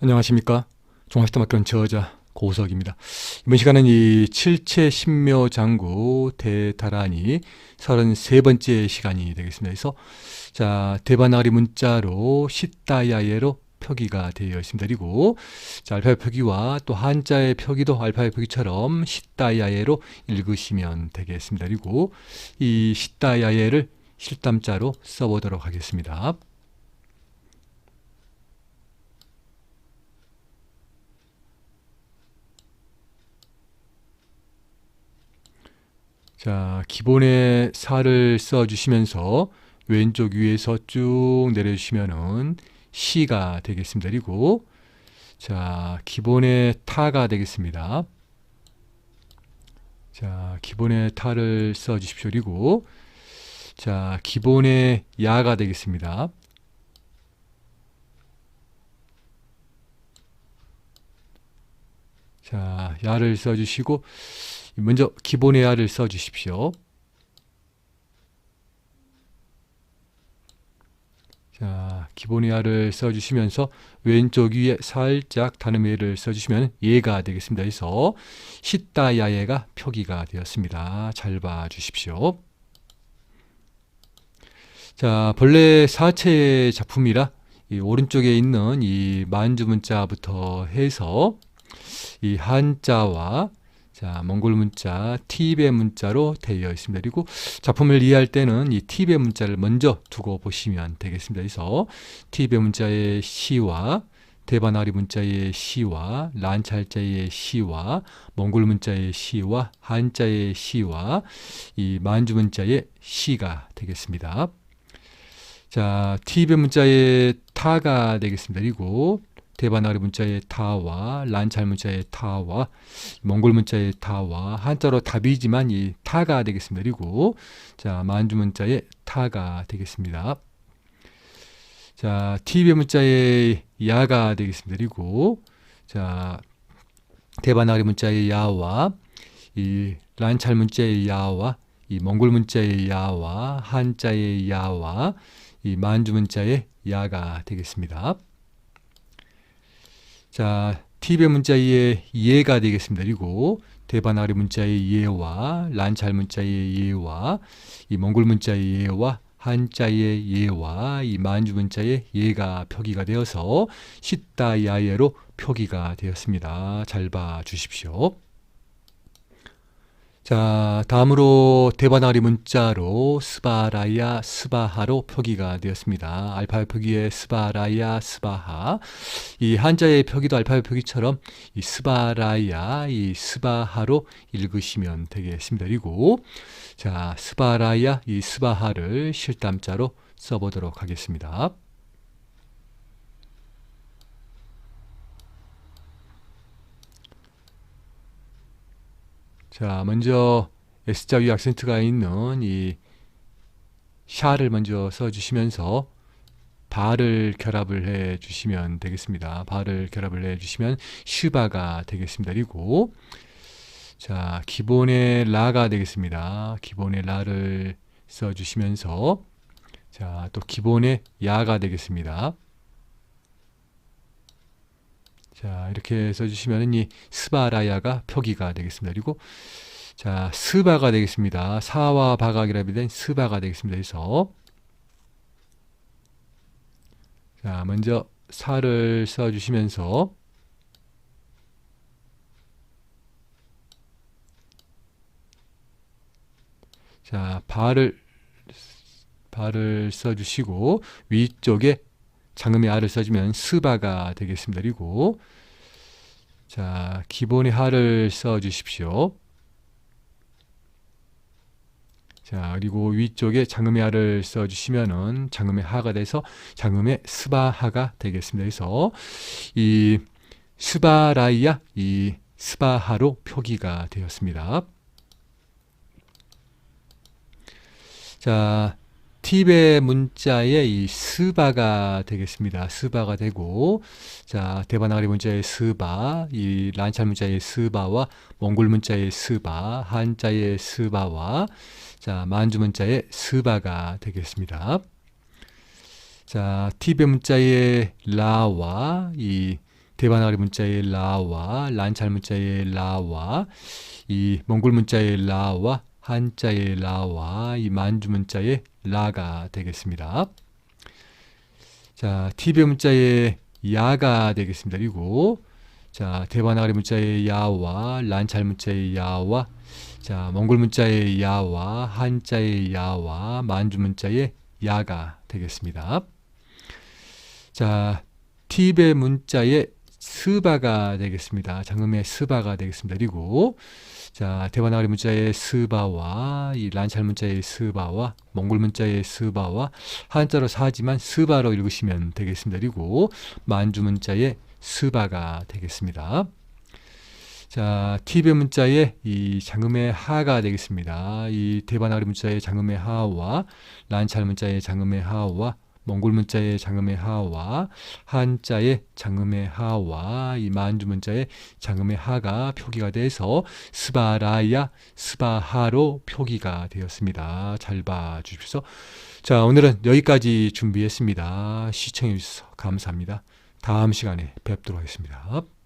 안녕하십니까. 종합시대학교 저자 고우석입니다. 이번 시간은 이 칠체 신묘 장구 대다란이 33번째 시간이 되겠습니다. 그래서 자, 대바나리 문자로 시다야예로 표기가 되어 있습니다. 그리고 자, 알파벳 표기와 또 한자의 표기도 알파벳 표기처럼 시다야예로 읽으시면 되겠습니다. 그리고 이 시다야예를 실담자로 써보도록 하겠습니다. 자, 기본의 살을 써주시면서 왼쪽 위에서 쭉 내려주시면은 시가 되겠습니다. 그리고 자, 기본의 타가 되겠습니다. 자, 기본의 타를 써주십시오. 그리고 자, 기본의 야가 되겠습니다. 자, 야를 써주시고 먼저 기본의 야를 써주십시오. 자, 기본의 야를 써주시면서 왼쪽 위에 살짝 단음예를 써주시면 예가 되겠습니다. 그래서 시다야예가 표기가 되었습니다. 잘 봐주십시오. 자, 본래 사체 작품이라 이 오른쪽에 있는 이 만주 문자부터 해서 이 한자와 자, 몽골 문자, 티베 문자로 되어 있습니다. 그리고 작품을 이해할 때는 이 티베 문자를 먼저 두고 보시면 되겠습니다. 그래서 티베 문자의 시와 대바나리 문자의 시와 란찰자의 시와 몽골 문자의 시와 한자의 시와 이 만주 문자의 시가 되겠습니다. 자, 티베 문자의 타가 되겠습니다. 그리고 대바나리 문자의 타와 란찰 문자의 타와 몽골 문자의 타와 한자로 답이지만 이 타가 되겠습니다. 그리고 자 만주 문자의 타가 되겠습니다. 자 티베 문자의 야가 되겠습니다. 그리고 자 대바나리 문자의 야와 이 란찰 문자의 야와 이 몽골 문자의 야와 한자의 야와 이 만주 문자의 야가 되겠습니다. 자, 티베 문자의 예가 되겠습니다. 그리고 대바나리 문자의 예와 란찰 문자의 예와 이 몽골 문자의 예와 한자의 예와 이 만주 문자의 예가 표기가 되어서 시다야예로 표기가 되었습니다. 잘 봐 주십시오. 자, 다음으로 대바나리 문자로 스바라야, 스바하로 표기가 되었습니다. 알파벳 표기의 스바라야, 스바하. 이 한자의 표기도 알파벳 표기처럼 이 스바라야, 이 스바하로 읽으시면 되겠습니다. 그리고 자, 스바라야, 이 스바하를 실담자로 써보도록 하겠습니다. 자, 먼저 S자 위 악센트가 있는 이 샤를 먼저 써주시면서 바를 결합을 해 주시면 되겠습니다. 바를 결합을 해 주시면 슈바가 되겠습니다. 그리고 자, 기본의 라가 되겠습니다. 기본의 라를 써 주시면서 자, 또 기본의 야가 되겠습니다. 자, 이렇게 써주시면 이 스바라야가 표기가 되겠습니다. 그리고 자, 스바가 되겠습니다. 사와 바가 결합된 스바가 되겠습니다. 그래서 자, 먼저 사를 써주시면서 자, 바를 바를 써주시고 위쪽에 장음의 아를 써주면 스바가 되겠습니다. 그리고 자 기본의 하를 써주십시오. 자 그리고 위쪽에 장음의 하를 써주시면은 장음의 하가 돼서 장음의 스바하가 되겠습니다. 그래서 이 스바라이야 이 스바하로 표기가 되었습니다. 자 팁의 문자에 이 스바가 되겠습니다. 스바가 되고 자 대바나리 문자의 스바, 이 란찰 문자의 스바와 몽골 문자의 스바, 한자의 스바와 자 만주 문자의 스바가 되겠습니다. 자 팁의 문자의 라와 이 대바나리 문자의 라와 란찰 문자의 라와 이 몽골 문자의 라와 한자의 라와 이 만주 문자의 라가 되겠습니다. 자, 티베 문자의 야가 되겠습니다. 그리고 자, 대바나리 문자의 야와 란찰 문자의 야와 자, 몽골 문자의 야와 한자의 야와 만주 문자의 야가 되겠습니다. 자, 티베 문자의 스바가 되겠습니다. 장음의 스바가 되겠습니다. 그리고 자, 대바나리 문자의 스바와 이 란찰 문자의 스바와 몽골 문자의 스바와 한자로 사지만 스바로 읽으시면 되겠습니다. 그리고 만주 문자의 스바가 되겠습니다. 자, 티베 문자의 이 장음의 하가 되겠습니다. 이 대바나리 문자의 장음의 하와 란찰 문자의 장음의 하와 몽골 문자의 장음의 하와 한자의 장음의 하와 이 만주 문자의 장음의 하가 표기가 돼서 스바라야 스바하로 표기가 되었습니다. 잘 봐 주십시오. 자, 오늘은 여기까지 준비했습니다. 시청해 주셔서 감사합니다. 다음 시간에 뵙도록 하겠습니다.